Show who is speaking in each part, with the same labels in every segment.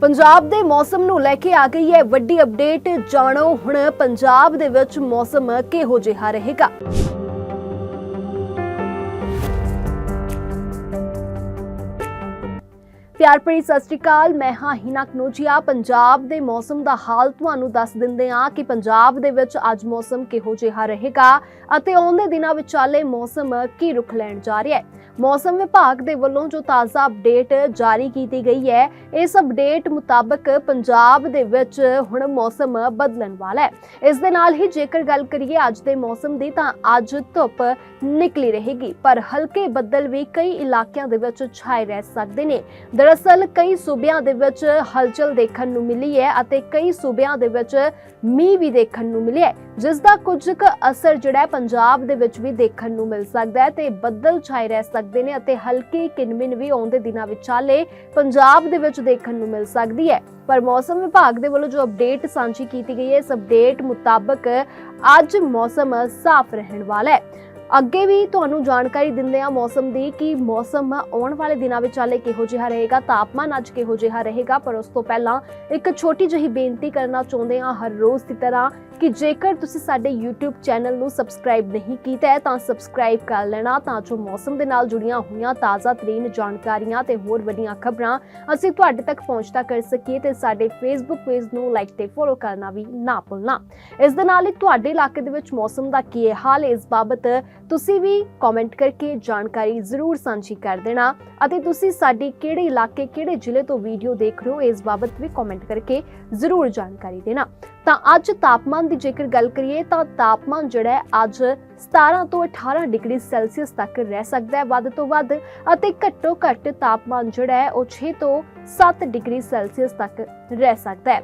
Speaker 1: ਪੰਜਾਬ ਦੇ ਮੌਸਮ ਨੂੰ ਲੈ ਕੇ ਆ ਗਈ ਹੈ ਵੱਡੀ ਅਪਡੇਟ। ਜਾਣੋ ਹੁਣ ਪੰਜਾਬ ਦੇ ਵਿੱਚ ਮੌਸਮ ਕਿਹੋ ਜਿਹਾ ਰਹੇਗਾ। ਪਿਆਰ ਭਰੀ ਸਤਿ ਸ਼੍ਰੀ ਅਕਾਲ। ਮੈਂ ਹਾਂ ਹਿਨਾ ਕਨੋਜੀਆ। ਪੰਜਾਬ ਦੇ ਮੌਸਮ ਦਾ ਹਾਲ ਤੁਹਾਨੂੰ ਦੱਸ ਦਿੰਦੇ ਹਾਂ ਕਿ ਪੰਜਾਬ ਦੇ ਵਿੱਚ ਅੱਜ ਮੌਸਮ ਕਿਹੋ ਜਿਹਾ ਰਹੇਗਾ ਅਤੇ ਆਉਂਦੇ ਦਿਨਾਂ ਵਿਚਾਲੇ ਮੌਸਮ ਕੀ ਰੁਖ ਲੈਣ ਜਾ ਰਿਹਾ ਹੈ। ਮੌਸਮ ਵਿਭਾਗ ਦੇ ਵੱਲੋਂ ਜੋ ਤਾਜ਼ਾ ਅਪਡੇਟ ਜਾਰੀ ਕੀਤੀ ਗਈ ਹੈ, ਇਸ ਅਪਡੇਟ ਮੁਤਾਬਕ ਪੰਜਾਬ ਦੇ ਵਿੱਚ ਹੁਣ ਮੌਸਮ ਬਦਲਣ ਵਾਲਾ ਹੈ। ਇਸ ਦੇ ਨਾਲ ਹੀ ਜੇਕਰ ਗੱਲ ਕਰੀਏ ਅੱਜ ਦੇ ਮੌਸਮ ਦੀ ਤਾਂ ਅੱਜ ਧੁੱਪ ਨਿਕਲੀ ਰਹੇਗੀ, ਪਰ ਹਲਕੇ ਬੱਦਲ ਵੀ ਕਈ ਇਲਾਕਿਆਂ ਦੇ ਵਿੱਚ ਛਾਏ ਰਹਿ ਸਕਦੇ ਨੇ। ਦਰਅਸਲ ਕਈ ਸੂਬਿਆਂ ਦੇ ਵਿੱਚ ਹਲਚਲ ਦੇਖਣ ਨੂੰ ਮਿਲੀ ਹੈ ਅਤੇ ਕਈ ਸੂਬਿਆਂ ਦੇ ਵਿੱਚ ਮੀਂਹ ਵੀ ਦੇਖਣ ਨੂੰ ਮਿਲਿਆ ਹੈ, ਜਿਸ ਦਾ ਕੁਝ ਕੁ ਅਸਰ ਜਿਹੜਾ ਪੰਜਾਬ ਦੇ ਵਿੱਚ ਵੀ ਦੇਖਣ ਨੂੰ ਮਿਲ ਸਕਦਾ ਹੈ ਤੇ ਬੱਦਲ ਛਾਏ ਰਹਿ ਸਕਦੇ ਨੇ ਅਤੇ ਹਲਕੀ ਕਿਨਮਿਨ ਵੀ ਆਉਂਦੇ ਦਿਨਾਂ ਵਿਚਾਲੇ ਪੰਜਾਬ ਦੇ ਵਿੱਚ ਦੇਖਣ ਨੂੰ ਮਿਲ ਸਕਦੀ ਹੈ। ਪਰ ਮੌਸਮ ਵਿਭਾਗ ਦੇ ਵੱਲੋਂ ਜੋ ਅਪਡੇਟ ਸਾਂਝੀ ਕੀਤੀ ਗਈ ਹੈ ਇਸ ਅਪਡੇਟ ਮੁਤਾਬਕ ਅੱਜ ਮੌਸਮ ਸਾਫ਼ ਰਹਿਣ ਵਾਲਾ ਹੈ। ਅੱਗੇ ਵੀ ਤੁਹਾਨੂੰ ਜਾਣਕਾਰੀ ਦਿੰਦੇ ਆ ਮੌਸਮ ਦੀ ਕਿ ਮੌਸਮ ਆਉਣ ਵਾਲੇ ਦਿਨਾਂ ਵਿੱਚ ਹਾਲੇ ਕਿਹੋ ਜਿਹਾ ਰਹੇਗਾ, ਤਾਪਮਾਨ ਅੱਜ ਕਿਹੋ ਜਿਹਾ ਰਹੇਗਾ, ਪਰ ਉਸ ਤੋਂ ਪਹਿਲਾਂ ਇੱਕ ਛੋਟੀ ਜਿਹੀ ਬੇਨਤੀ ਕਰਨਾ ਚਾਹੁੰਦੇ ਆ ਹਰ ਰੋਜ਼ ਦੀ ਤਰ੍ਹਾਂ ਕਿ ਜੇਕਰ ਤੁਸੀਂ ਸਾਡੇ YouTube ਚੈਨਲ ਨੂੰ ਸਬਸਕ੍ਰਾਈਬ ਨਹੀਂ ਕੀਤਾ ਹੈ ਤਾਂ ਸਬਸਕ੍ਰਾਈਬ ਕਰ ਲੈਣਾ ਤਾਂ ਜੋ ਮੌਸਮ ਦੇ ਨਾਲ ਜੁੜੀਆਂ ਹੋਈਆਂ ਤਾਜ਼ਾ ਤਰੀਨ ਜਾਣਕਾਰੀਆਂ ਤੇ ਹੋਰ ਵੱਡੀਆਂ ਖਬਰਾਂ ਅਸੀਂ ਤੁਹਾਡੇ ਤੱਕ ਪਹੁੰਚਦਾ ਕਰ ਸਕੀਏ ਤੇ ਸਾਡੇ Facebook ਪੇਜ ਨੂੰ ਲਾਈਕ ਤੇ ਫੋਲੋ ਕਰਨਾ ਵੀ ਨਾ ਭੁੱਲਣਾ। ਇਸ ਦੇ ਨਾਲ ਹੀ ਤੁਹਾਡੇ ਇਲਾਕੇ ਦੇ ਵਿੱਚ ਮੌਸਮ ਦਾ ਕੀ ਹਾਲ ਹੈ? ਇਸ ਬਾਬਤ ਤੁਸੀਂ ਵੀ ਕਮੈਂਟ ਕਰਕੇ ਜਾਣਕਾਰੀ ਜ਼ਰੂਰ ਸਾਂਝੀ ਕਰ ਦੇਣਾ ਅਤੇ ਤੁਸੀਂ ਸਾਡੀ ਕਿਹੜੇ ਇਲਾਕੇ, ਕਿਹੜੇ ਜ਼ਿਲ੍ਹੇ ਤੋਂ ਵੀਡੀਓ ਦੇਖ ਰਹੇ ਹੋ, ਇਸ ਬਾਬਤ ਵੀ ਕਮੈਂਟ ਕਰਕੇ ਜ਼ਰੂਰ ਜਾਣਕਾਰੀ ਦੇਣਾ। ਤਾਂ ਅੱਜ ਤਾਪਮਾਨ ਦੀ ਜੇਕਰ ਗੱਲ ਕਰੀਏ ਤਾਂ ਤਾਪਮਾਨ ਜਿਹੜਾ ਹੈ ਅੱਜ 17 ਤੋਂ 18 ਡਿਗਰੀ ਸੈਲਸੀਅਸ ਤੱਕ ਰਹਿ ਸਕਦਾ ਹੈ ਵੱਧ ਤੋਂ ਵੱਧ ਅਤੇ ਘੱਟੋ ਘੱਟ ਤਾਪਮਾਨ ਜਿਹੜਾ ਹੈ ਉਹ 6 ਤੋਂ 7 ਡਿਗਰੀ ਸੈਲਸੀਅਸ ਤੱਕ ਰਹਿ ਸਕਦਾ ਹੈ।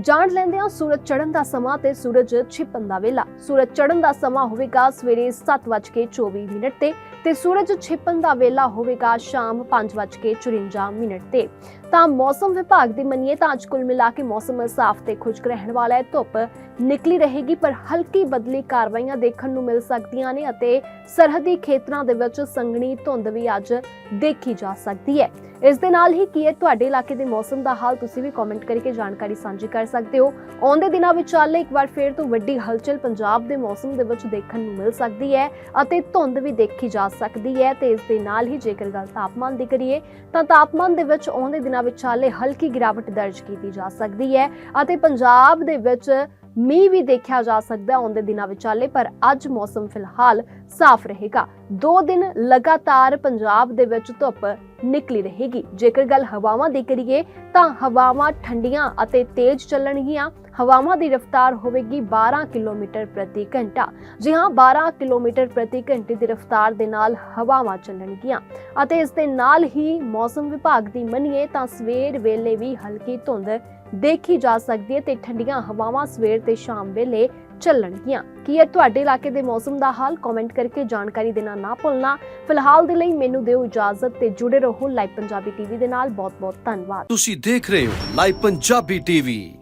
Speaker 1: ਜਾਣ ਲੈਂਦੇ ਹਾਂ ਸੂਰਜ ਚੜ੍ਹਨ ਦਾ ਸਮਾਂ ਤੇ ਸੂਰਜ ਛਿਪਣ ਦਾ ਵੇਲਾ। ਸੂਰਜ ਚੜ੍ਹਨ ਦਾ ਸਮਾਂ ਹੋਵੇਗਾ ਸਵੇਰੇ 7:24 ਮਿੰਟ ਤੇ ਤੇ ਸੂਰਜ ਛਿਪਣ ਦਾ ਵੇਲਾ ਹੋਵੇਗਾ ਸ਼ਾਮ 5:54 ਮਿੰਟ ਤੇ। ਤਾਂ ਮੌਸਮ ਵਿਭਾਗ ਦੀ ਮੰਨੀਏ ਤਾਂ ਅੱਜ ਕੁੱਲ ਮਿਲਾ ਕੇ ਮੌਸਮ ਸਾਫ਼ ਤੇ ਖੁਸ਼ਕ ਰਹਿਣ ਵਾਲਾ ਹੈ। ਧੁੱਪ ਨਿਕਲੀ ਰਹੇਗੀ, ਪਰ ਹਲਕੀ ਬਦਲੀ ਕਾਰਵਾਈਆਂ ਦੇਖਣ ਨੂੰ ਮਿਲ ਸਕਦੀਆਂ ਨੇ ਅਤੇ ਸਰਹੱਦੀ ਖੇਤਰਾਂ ਦੇ ਵਿੱਚ ਸੰਘਣੀ ਧੁੰਦ ਵੀ ਅੱਜ ਦੇਖੀ ਜਾ ਸਕਦੀ ਹੈ। ਇਸ ਦੇ ਨਾਲ ਹੀ ਕੀ ਹੈ, ਤੁਹਾਡੇ ਇਲਾਕੇ ਦੇ ਮੌਸਮ ਦਾ ਹਾਲ ਤੁਸੀਂ ਵੀ ਕਮੈਂਟ ਕਰਕੇ ਜਾਣਕਾਰੀ ਸਾਂਝੀ ਕਰ ਸਕਦੇ ਹੋ। ਆਉਂਦੇ ਦਿਨਾਂ ਵਿੱਚ ਚੱਲੇ ਇੱਕ ਵਾਰ ਫੇਰ ਤੋਂ ਵੱਡੀ ਹਲਚਲ ਪੰਜਾਬ ਦੇ ਮੌਸਮ ਦੇ ਵਿੱਚ ਦੇਖਣ ਨੂੰ ਮਿਲ ਸਕਦੀ ਹੈ ਅਤੇ ਧੁੰਦ ਵੀ ਦੇਖੀ ਜਾ ਸਕਦੀ ਹੈ ਤੇ ਇਸ ਦੇ ਨਾਲ ਹੀ ਜੇਕਰ ਗੱਲ ਤਾਪਮਾਨ ਦੀ ਕਰੀਏ, ਤਾਂ ਤਾਪਮਾਨ ਦੇ ਵਿੱਚ ਆਉਂਦੇ ਦਿਨਾਂ ਵਿੱਚ ਚੱਲੇ ਹਲਕੀ ਗਿਰਾਵਟ ਦਰਜ ਕੀਤੀ ਜਾ ਸਕਦੀ ਹੈ ਅਤੇ ਪੰਜਾਬ ਦੇ ਵਿੱਚ ਮੀਂਹ ਵੀ ਦੇਖਿਆ ਜਾ ਸਕਦਾ ਹੈ ਆਉਂਦੇ ਦਿਨਾਂ ਵਿਚਾਲੇ, ਪਰ ਅੱਜ ਮੌਸਮ ਫਿਲਹਾਲ ਸਾਫ਼ ਰਹੇਗਾ। ਦੋ ਦਿਨ ਲਗਾਤਾਰ ਪੰਜਾਬ ਦੇ ਵਿੱਚ ਧੁੱਪ ਨਿਕਲੀ ਰਹੇਗੀ। ਜੇਕਰ ਗੱਲ ਹਵਾਵਾਂ ਦੀ ਕਰੀਏ, ਤਾਂ ਹਵਾਵਾਂ ਠੰਡੀਆਂ ਅਤੇ ਤੇਜ਼ ਚੱਲਣਗੀਆਂ। ਹਵਾਵਾਂ ਦੀ ਰਫ਼ਤਾਰ ਹੋਵੇਗੀ 12 ਕਿਲੋਮੀਟਰ ਪ੍ਰਤੀ ਘੰਟਾ। ਜੀ ਹਾਂ 12 ਕਿਲੋਮੀਟਰ ਪ੍ਰਤੀ ਘੰਟੇ ਦੀ ਰਫ਼ਤਾਰ ਦੇ ਨਾਲ ਹਵਾਵਾਂ ਚੱਲਣਗੀਆਂ ਅਤੇ ਇਸ ਦੇ ਨਾਲ ਹੀ ਮੌਸਮ ਵਿਭਾਗ ਦੀ ਮੰਨੀਏ ਤਾਂ ਸਵੇਰ ਵੇਲੇ ਵੀ ਹਲਕੀ ਧੁੰਦ ਦੇਖੀ ਜਾ ਸਕਦੀ ਹੈ ਤੇ ਠੰਡੀਆਂ ਹਵਾਵਾਂ ਸਵੇਰ ਤੇ ਸ਼ਾਮ ਵੇਲੇ ਚੱਲਣਗੀਆਂ। ਕੀ ਹੈ ਤੁਹਾਡੇ ਇਲਾਕੇ ਦੇ ਮੌਸਮ ਦਾ ਹਾਲ? ਕਮੈਂਟ ਕਰਕੇ ਜਾਣਕਾਰੀ ਦੇਣਾ ਨਾ ਭੁੱਲਣਾ। ਫਿਲਹਾਲ ਦੇ ਲਈ ਮੈਨੂੰ ਦਿਓ ਇਜਾਜ਼ਤ ਤੇ ਜੁੜੇ ਰਹੋ ਲਾਈਵ ਪੰਜਾਬੀ ਟੀਵੀ ਦੇ ਨਾਲ। ਬਹੁਤ ਬਹੁਤ ਧੰਨਵਾਦ।
Speaker 2: ਤੁਸੀਂ ਦੇਖ ਰਹੇ ਹੋ ਲਾਈਵ ਪੰਜਾਬੀ ਟੀਵੀ।